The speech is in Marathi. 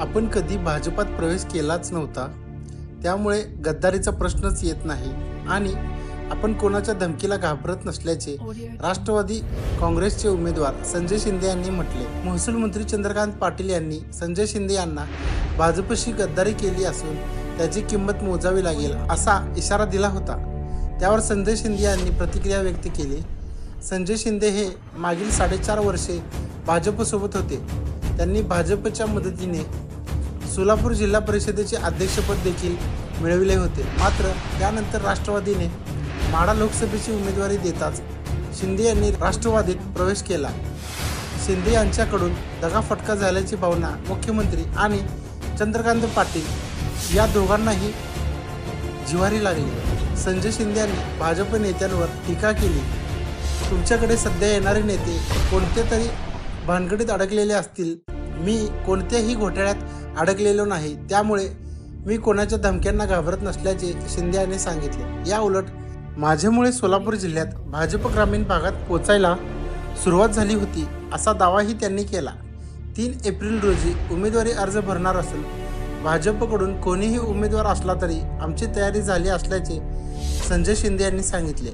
आपण कधी भाजपात प्रवेश केलाच नव्हता. त्यामुळे गद्दारीचा प्रश्नच येत नाही आणि आपण कोणाच्या धमकीला घाबरत नसल्याचे राष्ट्रवादी काँग्रेसचे उमेदवार संजय शिंदे यांनी म्हटले. महसूल मंत्री चंद्रकांत पाटील यांनी संजय शिंदे यांना भाजपशी गद्दारी केली असून त्याची किंमत मोजावी लागेल असा इशारा दिला होता. त्यावर संजय शिंदे यांनी प्रतिक्रिया व्यक्त केली. संजय शिंदे हे मागील साडेचार वर्षे भाजपसोबत होते. त्यांनी भाजपच्या मदतीने सोलापूर जिल्हा परिषदेचे अध्यक्षपद देखील मिळविले होते. मात्र त्यानंतर राष्ट्रवादीने माढा लोकसभेची उमेदवारी देताच शिंदे यांनी राष्ट्रवादीत प्रवेश केला. शिंदे यांच्याकडून दगाफटका झाल्याची भावना मुख्यमंत्री आणि चंद्रकांत पाटील या दोघांनाही जिव्हारी लागली. संजय शिंदे यांनी भाजप नेत्यांवर टीका केली. तुमच्याकडे सध्या येणारे नेते कोणते तरी भानगडीत अडकलेले असतील? मी कोणत्याही घोटाळ्यात अडकलेलो नाही. त्यामुळे मी कोणाच्या धमक्यांना घाबरत नसल्याचे शिंदे यांनी सांगितले. या उलट माझ्यामुळे सोलापूर जिल्ह्यात भाजप ग्रामीण भागात पोचायला सुरुवात झाली होती असा दावाही त्यांनी केला. तीन एप्रिल रोजी उमेदवारी अर्ज भरणार असून भाजपकडून कोणीही उमेदवार असला तरी आमची तयारी झाली असल्याचे संजय शिंदे यांनी सांगितले.